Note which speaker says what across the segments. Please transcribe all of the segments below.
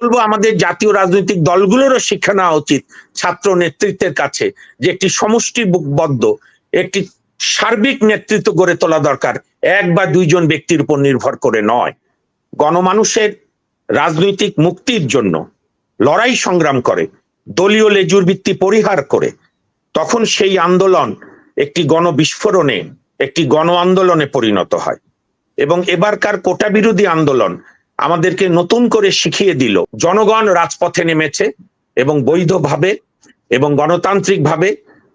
Speaker 1: বলব, আমাদের জাতীয় রাজনৈতিক দলগুলোরও শিক্ষা নেওয়া উচিত ছাত্র নেতৃত্বের কাছে যে একটি সমষ্টিবদ্ধ, একটি সার্বিক নেতৃত্ব গড়ে তোলা দরকার, এক বা দুইজন ব্যক্তির উপর নির্ভর করে নয়। গণমানুষের রাজনৈতিক মুক্তির জন্য লড়াই সংগ্রাম করে, দলীয় লেজুর ভিত্তি পরিহার করে, তখন সেই আন্দোলন একটি গণবিস্ফোরণে, একটি গণ আন্দোলনে পরিণত হয়। এবং এবারকার কোটা বিরোধী আন্দোলন আমাদেরকে নতুন করে শিখিয়ে দিল। জনগণ রাজপথে নেমেছে এবং বৈধভাবে এবং গণতান্ত্রিকভাবে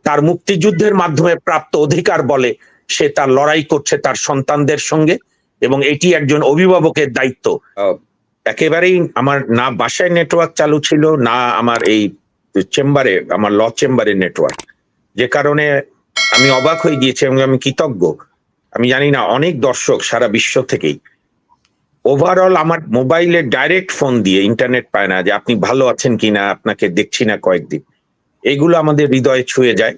Speaker 1: তার মুক্তিযুদ্ধের মাধ্যমে প্রাপ্ত অধিকার বলে সে তার লড়াই করছে তার সন্তানদের সঙ্গে এবং এটি একজন অভিভাবকের দায়িত্ব। একেবারেই আমার না বাসায় নেটওয়ার্ক চালু ছিল, না আমার এই চেম্বারে, আমার ল চেম্বারের নেটওয়ার্ক যে কারণে আমি অবাক হয়ে গিয়েছি এবং আমি কৃতজ্ঞ। আমি জানি না, অনেক দর্শক সারা বিশ্ব থেকেই। ওভারঅল আমার মোবাইলে ডাইরেক্ট ফোন দিয়ে ইন্টারনেট পায় না যে আপনি ভালো আছেন কিনা, আপনাকে দেখছি না কয়েকদিন। এগুলো আমাদের হৃদয়ে ছুঁয়ে যায়।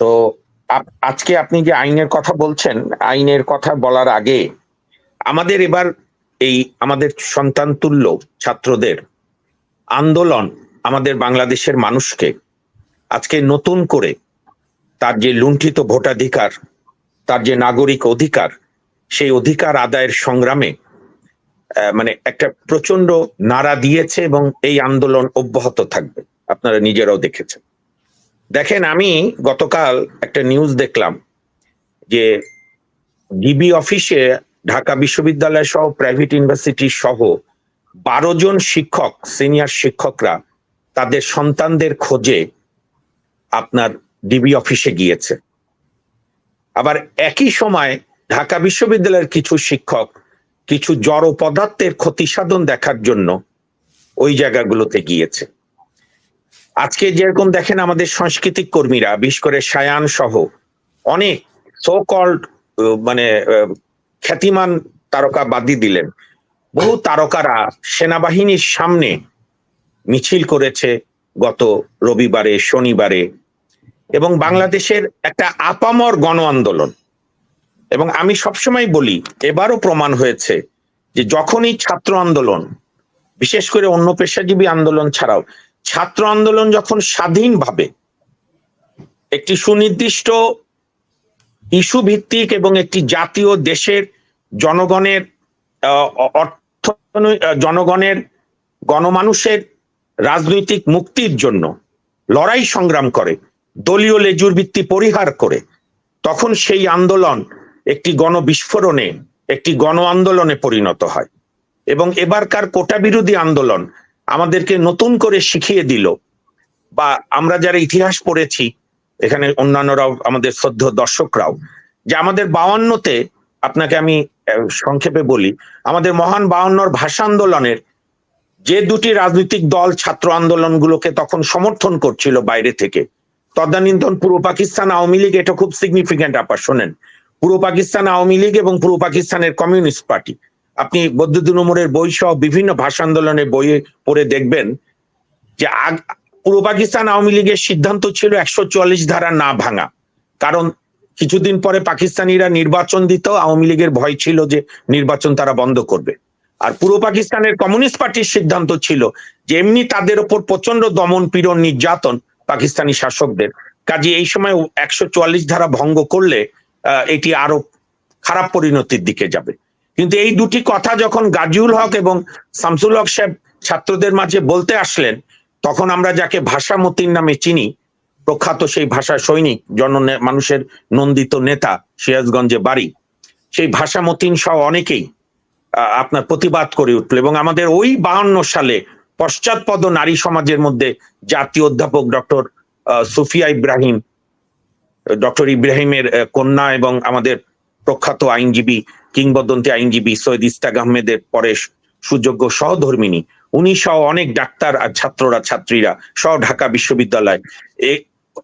Speaker 1: তো আজকে আপনি যে আইনের কথা বলছেন, আইনের কথা বলার আগে আমাদের এবার এই আমাদের সন্তান তুল্য ছাত্রদের আন্দোলন আমাদের বাংলাদেশের মানুষকে আজকে নতুন করে তার যে লুণ্ঠিত ভোটাধিকার, তার যে নাগরিক অধিকার, সেই অধিকার আদায়ের সংগ্রামে মানে একটা প্রচণ্ড নাড়া দিয়েছে এবং এই আন্দোলন অব্যাহত থাকবে। আপনারা নিজেরাও দেখেছেন। দেখেন, আমি গতকাল একটা নিউজ দেখলাম যে ডিবি অফিসে ঢাকা বিশ্ববিদ্যালয় সহ প্রাইভেট ইউনিভার্সিটি সহ বারো জন শিক্ষক সিনিয়র শিক্ষকরা তাদের সন্তানদের খোঁজে আপনার ডিবি অফিসে গিয়েছে। আবার একই সময় ঢাকা বিশ্ববিদ্যালয়ের কিছু শিক্ষক কিছু জড় পদার্থের ক্ষতি সাধন দেখার জন্য ওই জায়গাগুলোতে গিয়েছে। আজকে যেরকম দেখেন আমাদের সাংস্কৃতিক কর্মীরা, বিশেষ করে সায়ান সহ অনেক সো মানে খ্যাতিমান তারকা বাদি দিলেন। বহু তারকারা সেনাবাহিনীর সামনে মিছিল করেছে গত রবিবারে, শনিবারে এবং বাংলাদেশের একটা আপামর গণ আন্দোলন। এবং আমি সবসময় বলি, এবারও প্রমাণ হয়েছে যে যখনই ছাত্র আন্দোলন, বিশেষ করে অন্য পেশাজীবী আন্দোলন ছাড়াও, ছাত্র আন্দোলন যখন স্বাধীনভাবে একটি সুনির্দিষ্ট ইস্যু ভিত্তিক এবং একটি জাতীয় দেশের জনগণের অর্থ জনগণের, গণমানুষের রাজনৈতিক মুক্তির জন্য লড়াই সংগ্রাম করে, দলীয় লেজুর ভিত্তি পরিহার করে, তখন সেই আন্দোলন একটি গণবিস্ফোরণে, একটি গণ আন্দোলনে পরিণত হয়। এবং এবারকার কোটা বিরোধী আন্দোলন আমাদেরকে নতুন করে শিখিয়ে দিল বা আমরা যারা ইতিহাস পড়েছি, এখানে অন্যান্যরাও আমাদের শ্রদ্ধ দর্শকরাও, যে আমাদের বাউান্নতে আপনাকে আমি সংক্ষেপে বলি, আমাদের মহান বাউান্নর ভাষা আন্দোলনের যে দুটি রাজনৈতিক দল ছাত্র আন্দোলনগুলোকে তখন সমর্থন করছিল বাইরে থেকে, তদানীন্তন পূর্ব পাকিস্তান আওয়ামী লীগ এটা খুব সিগনিফিক্যান্ট আপা শোনেন। পূর্ব পাকিস্তান আওয়ামী লীগ এবং পূর্ব পাকিস্তানের কমিউনিস্ট পার্টি। আপনি বদ্যুদ্দিন উমরের বই সহ বিভিন্ন ভাষা আন্দোলনের বইয়ে পড়ে দেখবেন যে পূর্ব পাকিস্তান আওয়ামী লীগের সিদ্ধান্ত ছিল একশো চুয়াল্লিশ ধারা না ভাঙা। কারণ কিছুদিন পরে পাকিস্তানিরা নির্বাচন দিত আওয়ামী লীগের ভয় ছিল যে নির্বাচন তারা বন্ধ করবে। আর পূর্ব পাকিস্তানের কমিউনিস্ট পার্টির সিদ্ধান্ত ছিল যে এমনি তাদের ওপর প্রচণ্ড দমন পীড়ন নির্যাতন পাকিস্তানি শাসকদের। কাজে এই সময় একশো চুয়াল্লিশ ধারা ভঙ্গ করলে এটি আরও খারাপ পরিণতির দিকে যাবে। কিন্তু এই দুটি কথা যখন গাজিউল হক এবং শামসুল হক সাহেব ছাত্রদের মাঝে বলতে আসলেন, তখন আমরা যাকে ভাষা মতির নামে চিনি, প্রখ্যাত সেই ভাষা সৈনিক, জন মানুষের নন্দিত নেতা, সিরাজগঞ্জে বাড়ি, সেই ভাষা মতিন সহ অনেকেই আপনার প্রতিবাদ করে উঠল এবং আমাদের ওই বাহান্ন সালে পশ্চাৎপদ নারী সমাজের মধ্যে জাতীয় অধ্যাপক ডক্টর সুফিয়া ইব্রাহিম ডক্টর ইব্রাহিমের কন্যা এবং আমাদের প্রখ্যাত আইনজীবী কিংবদন্তি আইনজীবী সৈয়দ ইস্তাক আহমেদের পরে সুযোগ্য সহধর্মিনী। উনি সহ অনেক ডাক্তার আর ছাত্ররা ছাত্রীরা সহ ঢাকা বিশ্ববিদ্যালয়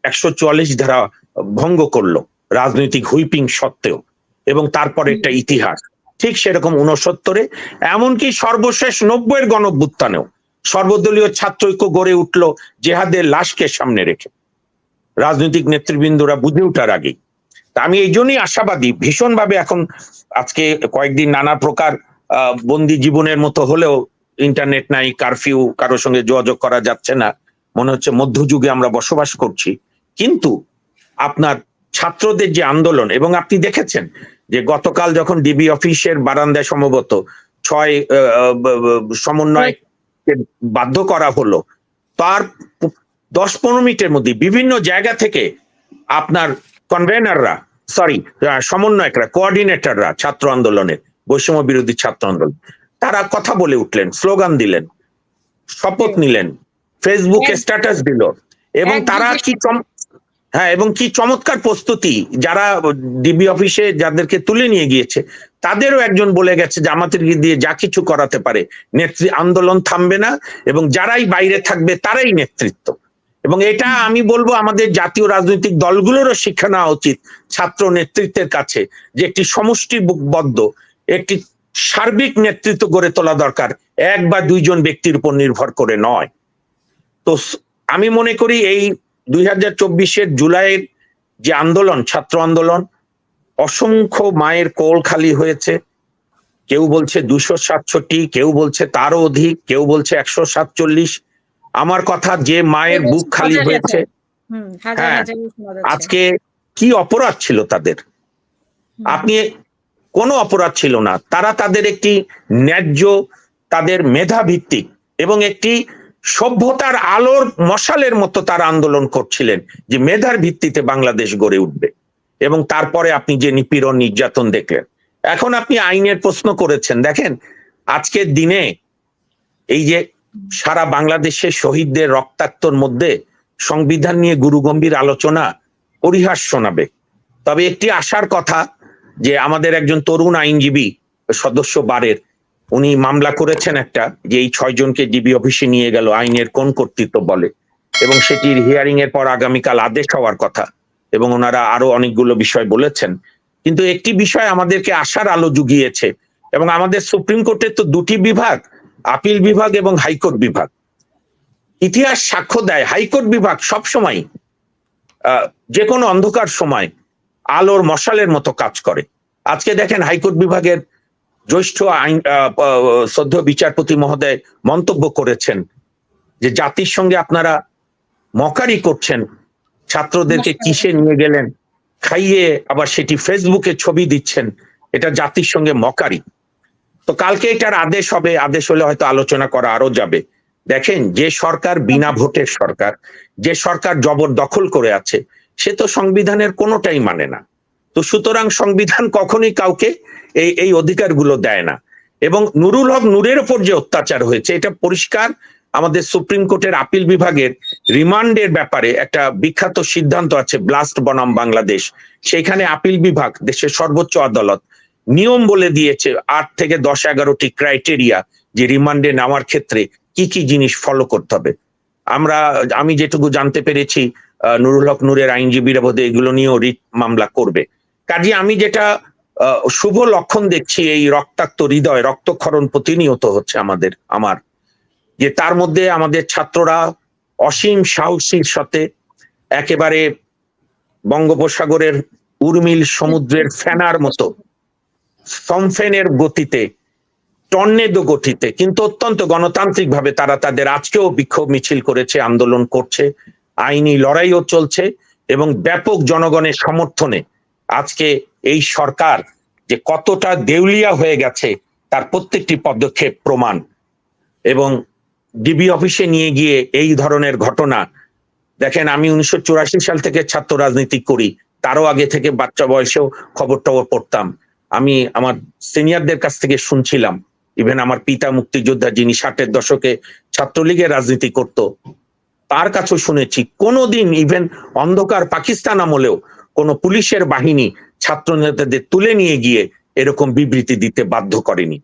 Speaker 1: একশো চুয়াল্লিশ ধারা ভঙ্গ করল রাজনৈতিক হুইপিং সত্ত্বেও। এবং তারপর একটা ইতিহাস। ঠিক সেরকম উনসত্তরে এমনকি সর্বশেষ নব্বইয়ের গণভ্যুত্থানেও সর্বদলীয় ছাত্র ঐক্য গড়ে উঠল জেহাদের লাশকে সামনে রেখে। রাজনৈতিক নেতৃবৃন্দরা বুঝে ওঠার আগেই তা আমি এই জন্যই আশাবাদী ভীষণভাবে এখন আজকে কয়েকদিন নানা প্রকার বন্দি জীবনের মতো হলেও ইন্টারনেট নাই কারফিউ কারোর সঙ্গে যোগাযোগ করা যাচ্ছে না। মনে হচ্ছে মধ্যযুগে আমরা বসবাস করছি। কিন্তু আপনার ছাত্রদের যে আন্দোলন এবং আপনি দেখেছেন যে গতকাল যখন ডিবি অফিসের বারান্দায় সম্ভবত ছয় সমন্বয় বাধ্য করা হলো তার দশ পনেরো মিনিটের মধ্যে বিভিন্ন জায়গা থেকে আপনার কনভেনাররা সরি সমন্বয়করা কোঅর্ডিনেটররা ছাত্র আন্দোলনের বৈষম্য বিরোধী ছাত্র আন্দোলন তারা কথা বলে উঠলেন স্লোগান দিলেন শপথ নিলেন ফেসবুকে স্ট্যাটাস দিল এবং তারা কি চম- হ্যাঁ এবং কি চমৎকার প্রস্তুতি যারা ডিবি অফিসে যাদেরকে তুলে নিয়ে গিয়েছে তাদেরও একজন বলে গেছে জামাতের দিয়ে যা কিছু করাতে পারে নেত্রী আন্দোলন থামবে না এবং যারাই বাইরে থাকবে তারাই নেতৃত্ব। এবং এটা আমি বলব আমাদের জাতীয় রাজনৈতিক দলগুলোরও শিক্ষা নেওয়া উচিত ছাত্র নেতৃত্বের কাছে যে একটি সমষ্টিবদ্ধ, একটি সার্বিক নেতৃত্ব গড়ে তোলা দরকার, এক বা দুইজন ব্যক্তির উপর নির্ভর করে নয়। তো আমি মনে করি এই দুই হাজার চব্বিশের জুলাইয়ের যে আন্দোলন, ছাত্র আন্দোলন, অসংখ্য মায়ের কোল খালি হয়েছে। কেউ বলছে দুশো সাতষট্টি, কেউ বলছে তারও অধিক, কেউ বলছে একশো সাতচল্লিশ। আমার কথা যে মায়ের বুক খালি হয়েছে। হ্যাঁ। আজকে কি অপরাধ ছিল তাদের? আপনি কোনো অপরাধ ছিল না। তারা তাদের একটি ন্যায্য তাদের মেধা ভিত্তিক এবং একটি সভ্যতার আলোর মশালের মতো তারা আন্দোলন করছিলেন যে মেধার ভিত্তিতে বাংলাদেশ গড়ে উঠবে। এবং তারপরে আপনি যে নিপীড়ন নির্যাতন দেখলেন। এখন আপনি আইনের প্রশ্ন করেছেন। দেখেন আজকের দিনে এই যে সারা বাংলাদেশে শহীদদের রক্তাক্তর মধ্যে সংবিধান নিয়ে গুরুগম্ভীর আলোচনা, পরিহাস শোনাবে। তবে একটি আশার কথা যে আমাদের একজন তরুণ আইনজীবী সদস্য বারের, উনি মামলা করেছেন একটা যে এই ছয় জনকে ডিবি অফিসে নিয়ে গেল আইনের কোন কর্তৃত্ব বলে। এবং সেটির হিয়ারিং এর পর আগামীকাল আদেশ হওয়ার কথা এবং ওনারা আরও অনেকগুলো বিষয় বলেছেন। কিন্তু একটি বিষয় আমাদেরকে আশার আলো জুগিয়েছে এবং আমাদের সুপ্রিম কোর্টের তো দুটি বিভাগ আপিল বিভাগ এবং হাইকোর্ট বিভাগ। ইতিহাস সাক্ষ্য দেয় হাইকোর্ট বিভাগ সবসময় আহ, যে কোনো অন্ধকার সময় আলোর মশালের মতো কাজ করে। আজকে দেখেন হাইকোর্ট বিভাগের জ্যেষ্ঠ আইন শ্রদ্ধ বিচারপতি মহোদয় মন্তব্য করেছেন যে জাতির সঙ্গে আপনারা মকারি করছেন ছাত্রদেরকে কিসে নিয়ে গেলেন খাইয়ে আবার সেটি ফেসবুকে ছবি দিচ্ছেন এটা জাতির সঙ্গে মকারি। তো কালকে এটার আদেশ হবে আদেশ হলে হয়তো আলোচনা করা আরও যাবে। দেখেন যে সরকার বিনা ভোটের সরকার যে সরকার জবরদখল করে আছে সে তো সংবিধানের কোনোটাই মানে না। তো সুতরাং সংবিধান কখনোই কাউকে এই এই অধিকারগুলো দেয় না। এবং নুরুল হক নূরের ওপর যে অত্যাচার হয়েছে এটা পরিষ্কার আমাদের সুপ্রিম কোর্টের আপিল বিভাগের রিমান্ডের ব্যাপারে একটা বিখ্যাত সিদ্ধান্ত আছে ব্লাস্ট বনাম বাংলাদেশ। সেখানে আপিল বিভাগ দেশের সর্বোচ্চ আদালত নিয়ম বলে দিয়েছে আট থেকে দশ এগারোটি ক্রাইটেরিয়া যে রিমান্ডে নেওয়ার ক্ষেত্রে কি কি জিনিস ফলো করতে হবে। আমরা, আমি যেটুকু জানতে পেরেছি নুরুল হক নূরের আইনজীবীরা বোধহয় এগুলো নিয়েও রিট মামলা করবে। কাজে আমি যেটা শুভ লক্ষণ দেখছি এই রক্তাক্ত হৃদয়, রক্তক্ষরণ প্রতিনিয়ত হচ্ছে আমাদের, আমার। যে তার মধ্যে আমাদের ছাত্ররা অসীম সাহসীর সাথে একেবারে বঙ্গোপসাগরের উর্মিল সমুদ্রের ফেনার মতো সম্ফেনের গতিতে, টর্নেডো গতিতে, কিন্তু অত্যন্ত গণতান্ত্রিক ভাবে তারা তাদের আজকেও বিক্ষোভ মিছিল করেছে, আন্দোলন করছে, আইনি লড়াইও চলছে এবং ব্যাপক জনগণের সমর্থনে আজকে এই সরকার যে কতটা দেউলিয়া হয়ে গেছে, তার প্রত্যেকটি পদক্ষেপ প্রমাণ। এবং ডিবি অফিসে নিয়ে গিয়ে এই ধরনের ঘটনা, দেখেন আমি উনিশশো চুরাশি সাল থেকে ছাত্র রাজনীতি করি, তারও আগে থেকে বাচ্চা বয়সেও খবর টবর পড়তাম। আমি আমার সিনিয়রদের কাছ থেকে শুনছিলাম। ইভেন আমার পিতা মুক্তিযোদ্ধা যিনি ষাটের দশকে ছাত্রলীগের রাজনীতি করত, তার কাছেও শুনেছি। কোনোদিন ইভেন অন্ধকার পাকিস্তান আমলেও কোনো পুলিশের বাহিনী ছাত্র নেতাদের তুলে নিয়ে গিয়ে এরকম বিবৃতি দিতে বাধ্য করেনি।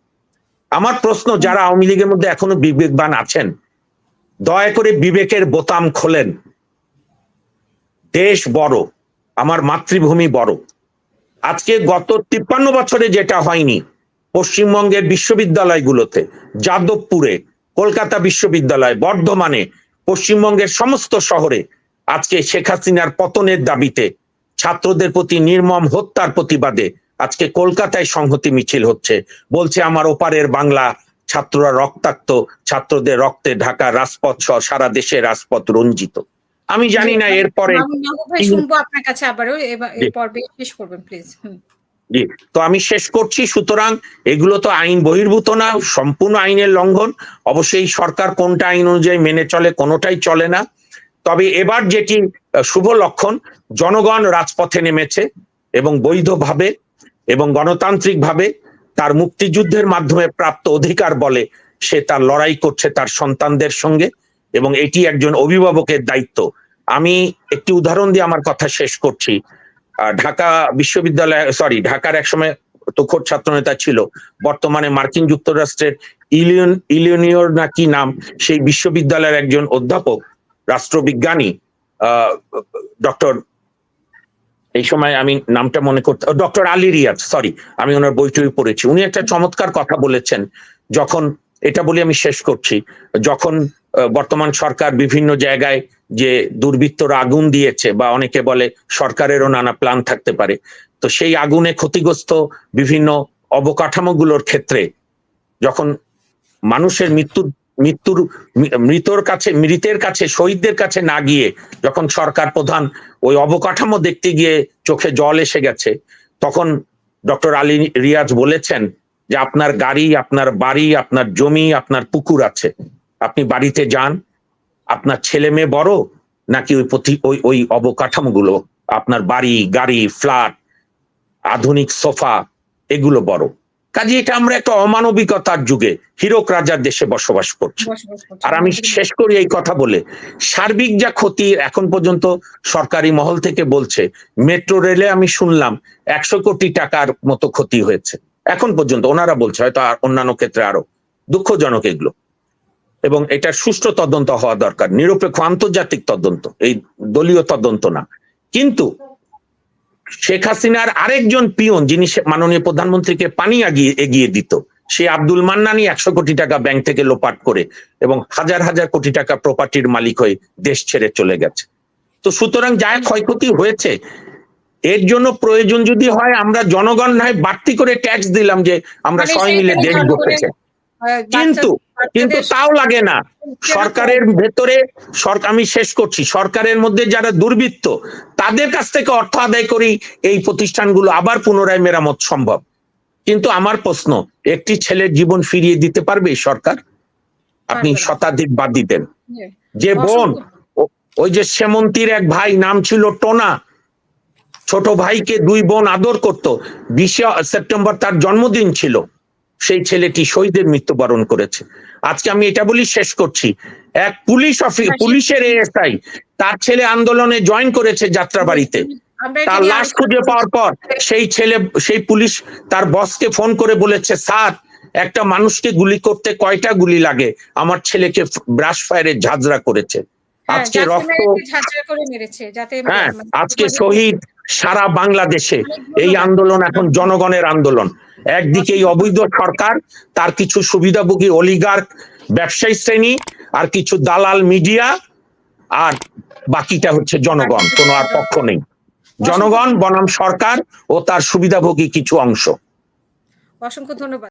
Speaker 1: আমার প্রশ্ন, যারা আওয়ামী লীগের মধ্যে এখনও বিবেকবান আছেন, দয়া করে বিবেকের বোতাম খোলেন। দেশ বড়, আমার মাতৃভূমি বড়। আজকে গত তিপ্পান্ন বছরে যেটা হয়নি, পশ্চিমবঙ্গের বিশ্ববিদ্যালয়গুলোতে, যাদবপুরে, কলকাতা বিশ্ববিদ্যালয়, বর্ধমানে, পশ্চিমবঙ্গের সমস্ত শহরে আজকে শেখ হাসিনার পতনের দাবিতে ছাত্রদের প্রতি নির্মম হত্যার প্রতিবাদে আজকে কলকাতায় সংহতি মিছিল হচ্ছে। বলছে, আমার ওপারের বাংলা ছাত্ররা রক্তাক্ত, ছাত্রদের রক্তে ঢাকা রাজপথ সহ সারা দেশে রাজপথ রঞ্জিত। আমি জানি না এরপরে
Speaker 2: শুনব আপনার কাছে আবারও এবার এই পর্বে শেষ করবেন প্লিজ
Speaker 1: জি। তো আমি শেষ করছি সুতরাং এগুলো তো আইন বহির্ভূত না সম্পূর্ণ আইনের লঙ্ঘন। অবশ্যই সরকার কোনটা আইন অনুযায়ী মেনে চলে কোনোটাই চলে না। তবে এবার যেটি শুভ লক্ষণ জনগণ রাজপথে নেমেছে এবং বৈধভাবে এবং গণতান্ত্রিকভাবে তার মুক্তিযুদ্ধের মাধ্যমে প্রাপ্ত অধিকার বলে সে তার লড়াই করছে তার সন্তানদের সঙ্গে। এবং এটি একজন অভিভাবকের দায়িত্ব। আমি একটি উদাহরণ দিয়ে আমার কথা শেষ করছি। ঢাকা বিশ্ববিদ্যালয় সরি ঢাকার একসময় তুখোর ছাত্র নেতা ছিল। বর্তমানে মার্কিন যুক্তরাষ্ট্রের ইলিয়ন, ইলিয়নিয়র না কি নাম, সেই বিশ্ববিদ্যালয়ের একজন অধ্যাপক, রাষ্ট্রবিজ্ঞানী ডক্টর এই সময় আমি নামটা মনে করতে, ডক্টর আলী রিয়াজ সরি আমি ওনার বইটই পড়েছি। উনি একটা চমৎকার কথা বলেছেন, যখন এটা বলে আমি শেষ করছি। যখন বর্তমান সরকার বিভিন্ন জায়গায় যে দুর্বৃত্তরা আগুন দিয়েছে বা অনেকে বলে সরকারেরও নানা প্ল্যান থাকতে পারে, তো সেই আগুনে ক্ষতিগ্রস্ত বিভিন্ন অবকাঠামোগুলোর ক্ষেত্রে যখন মানুষের মৃত্যুর মৃত্যুর, মৃতর কাছে, মৃতের কাছে, শহীদদের কাছে না গিয়ে যখন সরকার প্রধান ওই অবকাঠামো দেখতে গিয়ে চোখে জল এসে গেছে, তখন ডক্টর আলী রিয়াজ বলেছেন যে আপনার গাড়ি আপনার বাড়ি আপনার জমি আপনার পুকুর আছে। আপনি বাড়িতে যান। আপনার ছেলে মেয়ে বড়? নাকি ওই প্রতি ওই ওই অবকাঠামোগুলো? আপনার বাড়ি গাড়ি ফ্ল্যাট আধুনিক সোফা এগুলো বড়। কাজে এটা আমরা একটা অমানবিকতার যুগে হিরক রাজার দেশে বসবাস করছি। আর আমি শেষ করি এই কথা বলে। সার্বিক যা ক্ষতি এখন পর্যন্ত সরকারি মহল থেকে বলছে মেট্রো রেলে আমি শুনলাম একশো কোটি টাকার মতো ক্ষতি হয়েছে। এখন পর্যন্ত ওনারা বলছে, হয়তো আর অন্যান্য ক্ষেত্রে আরও দুঃখজনক এগুলো। এবং এটা সুষ্ঠু তদন্ত হওয়া দরকার, নিরপেক্ষ আন্তর্জাতিক তদন্ত, এই দলীয় তদন্ত না। কিন্তু শেখ হাসিনার আরেকজন পিয়ন, যিনি মাননীয় প্রধানমন্ত্রীকে পানি আগিয়ে, এগিয়ে দিত, সে আব্দুল মান্নানি একশো কোটি টাকা ব্যাংক থেকে লোপাট করে এবং হাজার হাজার কোটি টাকা প্রপার্টির মালিক হয়ে দেশ ছেড়ে চলে গেছে। তো সুতরাং যা ক্ষয়ক্ষতি হয়েছে এর জন্য প্রয়োজন যদি হয় আমরা জনগণ নয় বাড়তি করে ট্যাক্স দিলাম যে আমরা
Speaker 2: মানে
Speaker 1: সবাই মিলে দেশ
Speaker 2: জনগণের,
Speaker 1: গড়তে চাই।
Speaker 2: আহ,
Speaker 1: কিন্তু কিন্তু তাও লাগে না। সরকারের ভেতরে সরকার আমি শেষ করছি। সরকারের মধ্যে যারা দুর্বৃত্ত তাদের কাছ থেকে অর্থ আদায় করি এই প্রতিষ্ঠানগুলো আবার পুনরায় মেরামত সম্ভব। কিন্তু আমার প্রশ্ন একটি ছেলের জীবন ফিরিয়ে দিতে পারবে সরকার? আপনি শতাধিক বাদ দিতেন। যে বোন ওই যে সেমন্তীর এক ভাই নাম ছিল টোনা। ছোট ভাইকে দুই বোন আদর করত। বিশে সেপ্টেম্বর তার জন্মদিন ছিল। সেই ছেলেটি শহীদের মৃত্যুবরণ করেছে। আজকে আমি এটা বলি শেষ করছি। এক পুলিশ অফিস পুলিশের এএসআই তার ছেলে আন্দোলনে জয়েন করেছে যাত্রাবাড়িতে। তার লাশ খুঁজে পাওয়ার পর সেই ছেলে সেই পুলিশ তার বসকে ফোন করে বলেছে স্যার একটা মানুষকে গুলি করতে কয়টা গুলি লাগে? আমার ছেলেকে ব্রাশ ফায়ারে ঝাঁঝরা করেছে।
Speaker 2: হ্যাঁ,
Speaker 1: আজকে রক্ত
Speaker 2: মেরেছে যাতে
Speaker 1: হ্যাঁ
Speaker 2: মানে-
Speaker 1: আজকে শহীদ সারা বাংলাদেশে এই আন্দোলন এখন জনগণের আন্দোলন। একদিকে এই অবৈধ সরকার তার কিছু সুবিধাভোগী অলিগার ব্যবসায়ী শ্রেণি আর কিছু দালাল মিডিয়া আর বাকিটা হচ্ছে জনগণ কোনো আর পক্ষ নেই। জনগণ বনাম সরকার ও তার সুবিধাভোগী কিছু অংশ।
Speaker 2: অসংখ্য ধন্যবাদ।